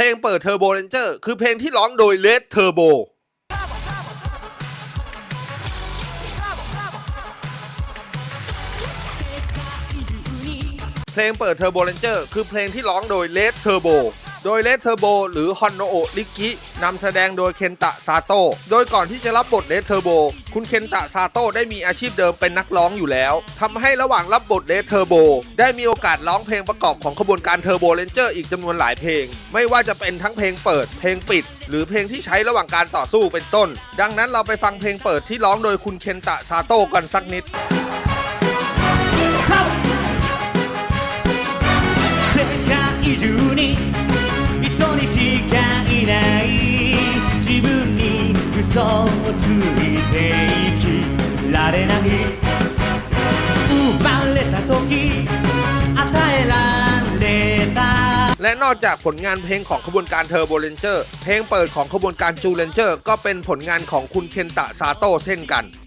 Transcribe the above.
เพลงเปิดเทอร์โบเรนเจอร์คือเพลงที่ร้องโดยเลดเทอร์โบเพลงเปิดเทอร์โบเรนเจอร์คือเพลงที่ร้องโดยเลดเทอร์โบ ดย Red Turbo หรือฮอนโนโอริกินำแสดงโดยเคนตะซาโตโดยก่อนที่จะรับบท Red Turbo คุณเคนตะซาโตได้มีอาชีพเดิมเป็นนักร้องอยู่แล้วทำให้ระหว่างรับบท Red Turbo ได้มีโอกาสร้องเพลงประกอบของขบวนการ Turbo Ranger อีกจำนวนหลายเพลง ไม่ว่าจะเป็นทั้งเพลงเปิด เพลงปิด หรือเพลงที่ใช้ระหว่างการต่อสู้เป็นต้น ดังนั้นเราไปฟังเพลงเปิดที่ร้องโดยคุณเคนตะซาโตกันสักนิด 嘘をついて生きられない生まれた時与えられた และนอกจากผลงานเพลงของขบวนการเทอร์โบเรนเจอร์เพลงเปิดของขบวนการจูเลนเจอร์ก็เป็นผลงานของคุณเคนตะซาโตะเช่นกัน 燃え続け